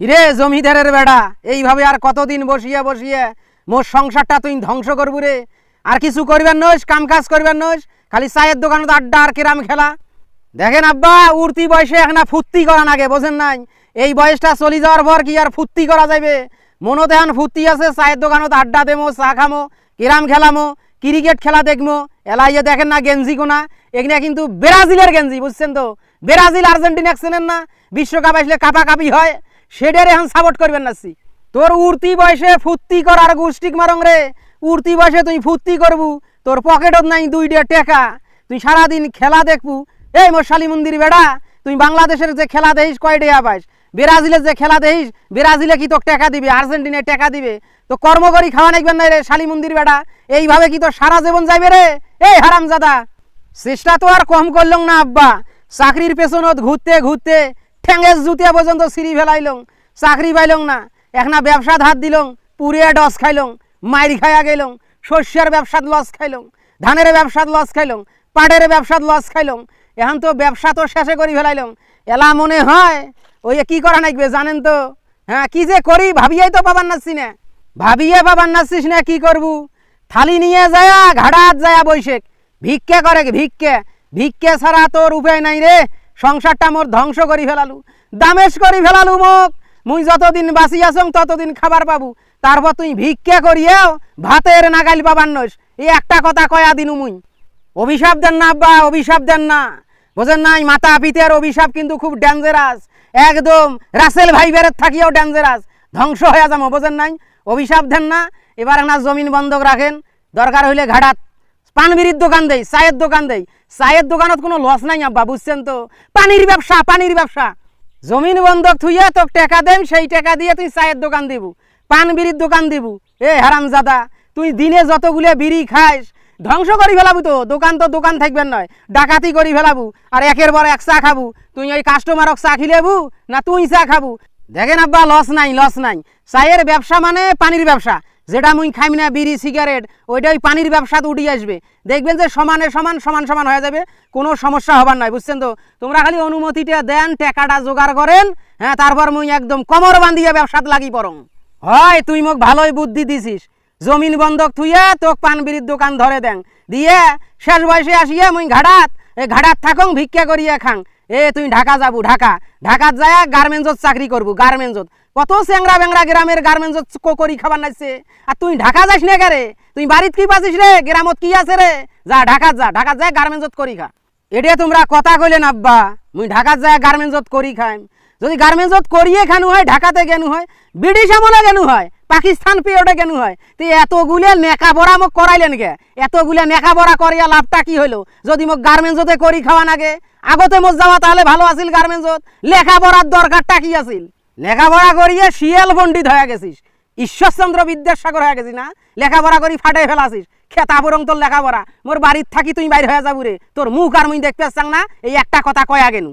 কিরে জমিদারের বেড়া, এইভাবে আর কতদিন বসিয়ে বসিয়ে মোর সংসারটা তুই ধ্বংস করবু রে? আর কিছু করবেন নইস কাম কাজ করবেন নইস, খালি চায়ের দোকানত আড্ডা আর কিরাম খেলা। দেখেন আব্বা, উড়তি বয়সে এখন ফুর্তি করা নাগে বোঝেন নাই? এই বয়সটা চলে যাওয়ার পর কি আর ফুর্তি করা যাবে মনত এখন ফুর্তি আছে, চায়ের দোকানত আড্ডা দেমো, চা খামো, কিরাম খেলামো, ক্রিকেট খেলা দেখব এলাইয়ে দেখেন না গেঞ্জি কোনা এখানে কিন্তু ব্রাজিলের গেঞ্জি, বুঝছেন তো? ব্রাজিল আর্জেন্টিনা চেনেন না? বিশ্বকাপ আসলে কাপাকাপি হয়। সেটার এখন সাপোর্ট করবেন না তোর উড়তি বয়সে ফুর্তি কর আর গুষ্টিক মারং রে। উড়তি বয়সে তুই ফুর্তি করবু, তোর পকেটত নাই দুইটা টাকা। তুই সারাদিন খেলা দেখবু। এই মশালী মন্দির বেড়া, তুই বাংলাদেশের যে খেলা দেখিস কয় টাকা পাইস ব্রাজিলের যে খেলা দেখিস, ব্রাজিলে কি তোর টাকা দিবে? আর্জেন্টিনায় টাকা দিবে? তো কর্ম করি খাওয়া নাকবেন না রে শালী মন্দির বেড়া? এইভাবে কি তোর সারা জীবন যাইবে রে? এই হারামজাদা। চেষ্টা তো আর কম করলং না, আব্বা। চাকরির পেছনত ঘুরতে ঘুরতে ঠেঙ্গেস জুতিয়া পর্যন্ত সিঁড়ি ফেলাইলং চাকরি পাইলং না। একনা ব্যবসাত হাত দিলং পুরিয়া ডস খাইলং মাইর খাইয়া গেলং শস্যের ব্যবসাত লস খাইলং ধানের ব্যবসাত লস খাইলং পাটের ব্যবসাত লস খাইলং এখন তো ব্যবসা তো শেষে করি ফেলাইলং এলা মনে হয়, ওই কি করা নাকবে জানেন তো? হ্যাঁ কি যে করি ভাবিয়াই তো পাবার নাচ্ছি না। ভাবিয়ে পাবার নাচ্ছিস না, কি করবু? থালি নিয়ে যায়া, ঘাড়াত যায়া বৈশেক ভিক্ষে করে ভিক্ষে? ভিক্ষে ছাড়া তোর উপায় নাই রে। সংসারটা মোর ধ্বংস করি ফেলালু, দামেশ করি ফেলালু মোক। মুই যতদিন বাঁচি আসং ততদিন খাবার পাবু। তারপর তুই ভিক্ষে করিয়াও ভাতের নাগাইল পাবার নস এই একটা কথা কয়া দিনু মুই। অভিশাপ দেন না, আব্বা, অভিশাপ দেন না। বোঝেন নাই মাতা পিতের অভিশাপ কিন্তু খুব ডেঞ্জারাস একদম রাসেল ভাই বেরের থাকিও ডেঞ্জারাস ধ্বংস হয়ে যাব বোঝেন নাই? অভিশাপ দেন না, এবার না জমিন বন্ধক রাখেন। দরকার হইলে ঘাটাত পানবিরির দোকান দেই, চায়ের দোকান দেই। চায়ের দোকানত কোনো লস নাই আব্বা, বুঝছেন তো? পানির ব্যবসা পানির ব্যবসা। জমিন বন্ধক থুইয়া তোকে টাকা দেন সেই টাকা দিয়ে তুই চায়ের দোকান দিবু পান বিড়ির দোকান দিবু। এ হারামজাদা, তুই দিনে যতগুলো বিড়ি খাইস, ধ্বংস করি ফেলাবু তো, দোকান তো দোকান থাকবেন নয়, ডাকাতি করি ফেলাবু, আর একের পর এক চা খাবু। তুই ওই কাস্টমারক চা খিলেবু, না তুই চা খাবু। দেখেন আব্বা, লস নাই লস নাই। চায়ের ব্যবসা মানে পানির ব্যবসা। যেটা মুই খাইম না বিড়ি, সিগারেট ওইটা ওই পানির ব্যবসাতে উঠে আসবে। দেখবেন যে সমানে সমান সমান সমান হয়ে যাবে। কোনো সমস্যা হবার নয় বুঝছেন তো? তোমরা খালি অনুমতিটা দেন, টাকাটা জোগাড় করেন হ্যাঁ তারপর মুই একদম কমর বান্ধিয়া ব্যবসাত লাগি পড়ং হয়, তুই মোক ভালোই বুদ্ধি দিছিস। জমিন বন্ধক থুইয়া তোক পান বিড়ির দোকান ধরে দেন দিয়ে শেষ বয়সে আসিয়া মুই ঘাটাত, এ ঘাটাত থাকং, ভিক্ষা করিয়া খাং। এ তুই ঢাকা যাব, ঢাকা। ঢাকাত যায় গার্মেন্টসত চাকরি করবু, গার্মেন্টসত। কত চেংরা বেংরা গ্রামের গার্মেন্টসত করি খাবার নাইছে। আর তুই ঢাকা যাস না রে? তুই বাড়িত কি পাছিস রে? গ্রামত কি আছে রে? যা, ঢাকাত যা, ঢাকাত যায় গার্মেন্টসত করি খা। এটা তোমরা কথা কইলেন আব্বা মুই ঢাকাত যায় গার্মেন্টসত করি খাইম। যদি গার্মেন্টসত করিয়ে খানু হয়, ঢাকাতে গেনু হয়, ব্রিটিশ আমলে গেনু হয় পাকিস্তান পিরিয়ডে গেনু হয়? তুই এতগুলো নেকা বড়া মোক করাইলেন গে এতগুলো নেকা বড়া করিয়া লাভটা কি হইল? যদি মোক গার্মেন্টসতে করি খাওয়া নাগে আগতে মোর যাওয়া তাহলে ভালো আছিল গার্মেন্টসত। লেখাপড়ার দরকারটা কি আছিল? লেখাপড়া করিয়ে শিয়াল পণ্ডিত হয়ে গেছিস। ঈশ্বরচন্দ্র বিদ্যাসাগর হয়ে গেছিস না? লেখাপড়া করি ফাটে ফেলাছিস। খেতা বরং তোর লেখাপড়া। মোর বাড়ির থাকি তুই বাইর হয়ে যাবু রে। তোর মুখ আর মুই দেখতে না। এই একটা কথা কয়া গেনু